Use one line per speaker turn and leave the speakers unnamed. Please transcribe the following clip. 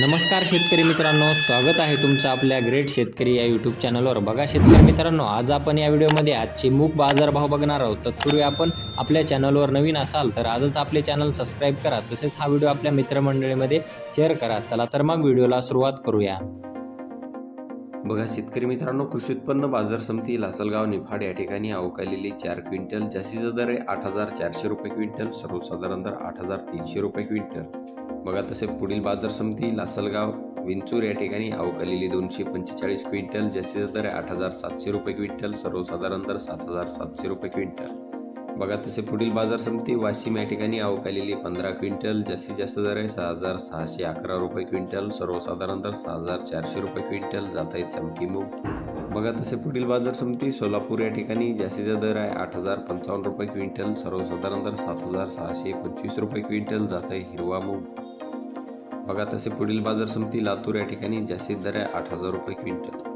नमस्कार शेतकरी मित्रांनो स्वागत आहे तुमचं आपल्या ग्रेट शेतकरी या यूट्यूब चॅनलवर बघा शेतकरी मित्रांनो आज आपण या व्हिडिओमध्ये आजचे मूग बाजारभाव बघणार आहोत. तत्पूर्वी आपण आपल्या चॅनलवर नवीन असाल तर आजच आपले चॅनल सबस्क्राईब करा. तसेच हा व्हिडिओ आपल्या मित्रमंडळीमध्ये शेअर करा. चला तर मग व्हिडिओला सुरुवात करूया.
बघा शेतकरी मित्रांनो कृषी उत्पन्न बाजार समिती लासलगाव निफाड या ठिकाणी अवकालेली चार क्विंटल जास्तीचा दर आहे आठ हजार चारशे रुपये क्विंटल सर्वसाधारण दर आठ हजार तीनशे रुपये क्विंटल. बघा तसे पुढील बाजार समिती लासलगाव विंचूर या ठिकाणी अवकालेली दोनशे पंचेचाळीस क्विंटल जास्तीचा दर आहे आठ हजार सातशे रुपये क्विंटल सर्वसाधारण दर सात हजार सातशे रुपये क्विंटल. बघा तसे पुढील बाजार समिती वाशिम या ठिकाणी अवकालेली पंधरा क्विंटल जास्तीत जास्त दर आहे सहा हजार सहाशे अकरा रुपये क्विंटल सर्वसाधारण दर सहा हजार चारशे रुपये क्विंटल जात आहे चमकी मूग. बघा तसे पुढील बाजार समिती सोलापूर या ठिकाणी जास्तीचा दर आहे आठ हजार पंचावन्न रुपये क्विंटल सर्वसाधारण दर सात हजार सहाशे पंचवीस रुपये क्विंटल जात आहे हिरवा मूग. बघा तसे पुढील बाजार समिती लातूर या ठिकाणी जास्तीत दर आहे आठ हजार रुपये क्विंटल.